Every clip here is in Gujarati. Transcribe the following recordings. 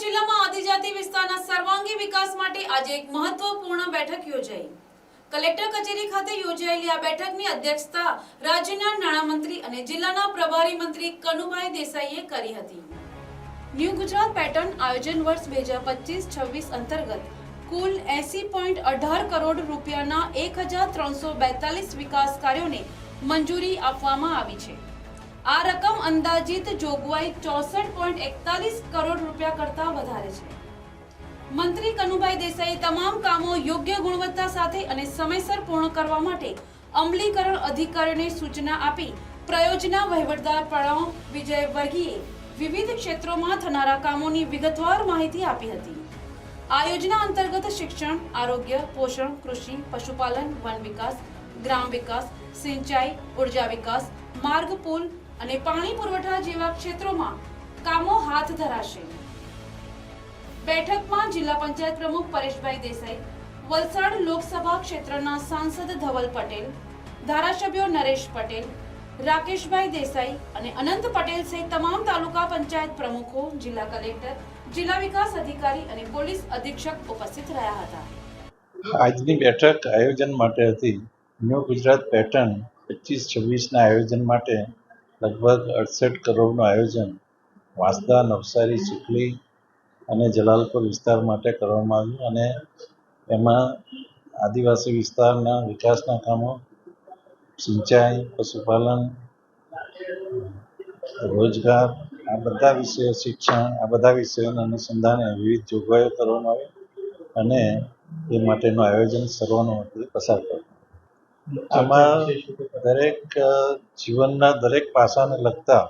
જિલ્લામાં આદિજાતિ વિસ્તારના સર્વાંગી વિકાસ માટે આજે એક મહત્વપૂર્ણ બેઠક યોજાઈ. કલેક્ટર કચેરી ખાતે યોજાયેલી આ બેઠકની અધ્યક્ષતા રાજ્યના નાણામંત્રી અને જિલ્લાના પ્રભારી મંત્રી કનુભાઈ દેસાઈએ કરી હતી. ન્યૂ ગુજરાત પેટર્ન આયોજન વર્ષ બે હજાર પચીસ છવ્વીસ અંતર્ગત કુલ એસી પોઈન્ટ અઢાર કરોડ રૂપિયાના એક હજાર ત્રણસો બેતાલીસ વિકાસ કાર્યોને મંજૂરી આપવામાં આવી છે. આ રકમ અંદાજિત જોગવાઈ ચોસઠ પોઈન્ટ એકતાલીસ કરોડ રૂપિયા કરતાં વધારે છે. મંત્રી કનુભાઈ દેસાઈ તમામ કામો યોગ્ય ગુણવત્તા સાથે અને સમયસર પૂર્ણ કરવા માટે અમલીકરણ અધિકારીને સૂચના આપી પ્રયોજના વહીવટદાર પ્રણવ વિજય વર્ગીએ વિવિધ ક્ષેત્રોમાં થનારા કામોની વિગતવાર માહિતી આપી હતી. આ યોજના અંતર્ગત શિક્ષણ, આરોગ્ય, પોષણ, કૃષિ, પશુપાલન, વન વિકાસ, ગ્રામ વિકાસ, સિંચાઈ, ઊર્જા વિકાસ, માર્ગ પુલ અને પાણી પુરવઠા જેવા ક્ષેત્રોમાં કામો હાથ ધરાશે. બેઠકમાં જિલ્લા પંચાયત પ્રમુખ પરેશભાઈ દેસાઈ, વલસાડ લોકસભા ક્ષેત્રના સાંસદ ધવલ પટેલ, ધારાસભ્યો નરેશ પટેલ, રાકેશભાઈ દેસાઈ અને અનંત પટેલ સહિત તમામ તાલુકા પંચાયત પ્રમુખો, જિલ્લા કલેક્ટર, જિલ્લા વિકાસ અધિકારી અને પોલીસ અધિક્ષક ઉપસ્થિત રહ્યા હતા. આજની બેઠક આયોજન માટે હતી. ન્યૂ ગુજરાત પેટર્ન પચીસ છવ્વીસના આયોજન માટે લગભગ અડસઠ કરોડનું આયોજન વાંસદા, નવસારી, ચીખલી અને જલાલપુર વિસ્તાર માટે કરવામાં આવ્યું અને એમાં આદિવાસી વિસ્તારના વિકાસના કામો, સિંચાઈ, પશુપાલન, રોજગાર, આ બધા વિષયો, શિક્ષણ, આ બધા વિષયોના અનુસંધાને વિવિધ જોગવાઈઓ કરવામાં આવી અને એ માટેનું આયોજન સર્વાનુમતે પસાર કર્યું આમાં દરેક જીવનના દરેક પાસાને લગતા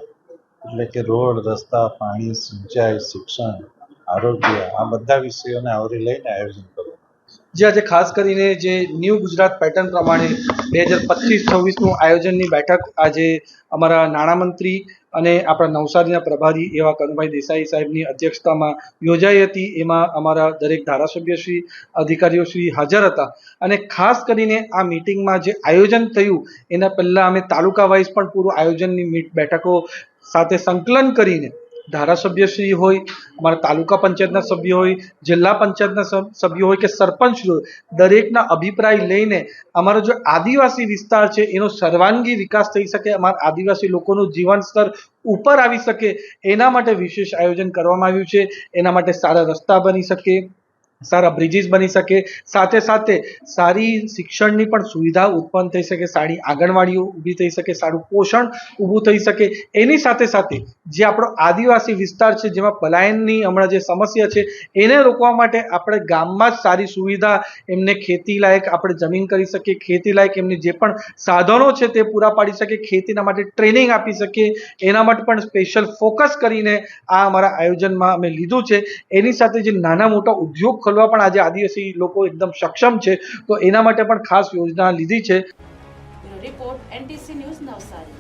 એટલે કે રોડ, રસ્તા, પાણી, સિંચાઈ, શિક્ષણ, આરોગ્ય, આ બધા વિષયોને આવરી લઈને આયોજન જે આજે ખાસ કરીને જે ન્યૂ ગુજરાત પેટર્ન પ્રમાણે બે હજાર પચીસ, છવ્વીસનું આયોજનની બેઠક આજે અમારા નાણામંત્રી અને આપણા નવસારીના પ્રભારી એવા કનુભાઈ દેસાઈ સાહેબની અધ્યક્ષતામાં યોજાઈ હતી. એમાં અમારા દરેક ધારાસભ્યશ્રી અધિકારીઓશ્રી હાજર હતા. અને ખાસ કરીને આ મિટિંગમાં જે આયોજન થયું, એના પહેલાં અમે તાલુકા વાઇઝ પણ પૂરું આયોજનની મીટ બેઠકો સાથે સંકલન કરીને ધારાસભ્યશ્રી હોય, અમારા તાલુકા પંચાયતના સભ્યો હોય, જિલ્લા પંચાયતના સભ્યો હોય કે સરપંચ હોય, દરેકના અભિપ્રાય લઈને અમારો જો આદિવાસી વિસ્તાર છે, એનો સર્વાંગી વિકાસ થઈ શકે, અમારા આદિવાસી લોકોનું જીવન સ્તર ઉપર આવી શકે, એના માટે વિશેષ આયોજન કરવામાં આવ્યું છે, એના માટે સારા રસ્તા બની શકે. સારા બ્રિજીસ બની શકે. સાથે સાથે સારી શિક્ષણની પણ સુવિધા ઉત્પન્ન થઈ શકે, સારી આંગણવાડીઓ ઊભી થઈ શકે, સારું પોષણ ઊભું થઈ શકે. એની સાથે સાથે જે આપણો આદિવાસી વિસ્તાર છે, જેમાં પલાયનની હમણાં જે સમસ્યા છે, એને રોકવા માટે આપણે ગામમાં જ સારી સુવિધા એમને ખેતી લાયક આપણે જમીન કરી શકીએ ખેતી લાયક એમની જે પણ સાધનો છે તે પૂરા પાડી શકીએ, ખેતીના માટે ટ્રેનિંગ આપી શકીએ. એના માટે પણ સ્પેશિયલ ફોકસ કરીને આ અમારા આયોજનમાં અમે લીધું છે. એની સાથે જે નાના મોટા ઉદ્યોગ ખોલવા પણ આજે આદિવાસી લોકો એકદમ સક્ષમ છે. તો એના માટે પણ ખાસ યોજના લીધી છે. Report, NTC news Navsari.